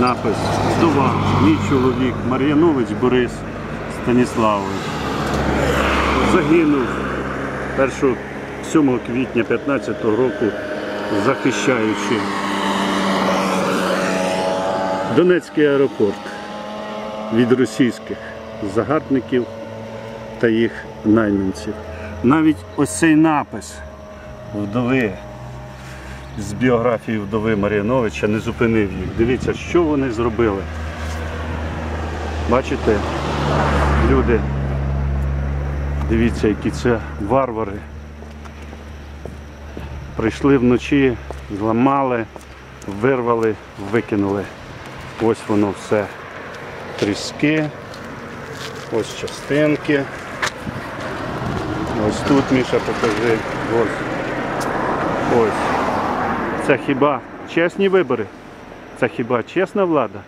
напис Вдова, мій чоловік, Мар'янович Борис Станіславович. Загинув 1 7 квітня 15 року, захищаючи Донецький аеропорт від російських загарбників та їх найманців. Навіть ось цей напис вдови з біографії вдови Мар'яновича не зупинив їх. Дивіться, що вони зробили. Бачите, люди, дивіться, які це варвари. Прийшли вночі, зламали, вирвали, викинули. Ось воно все. Тріски, ось частинки. Ось тут, Міша, покажи. Ось. Ось. Це хіба чесні вибори? Це хіба чесна влада?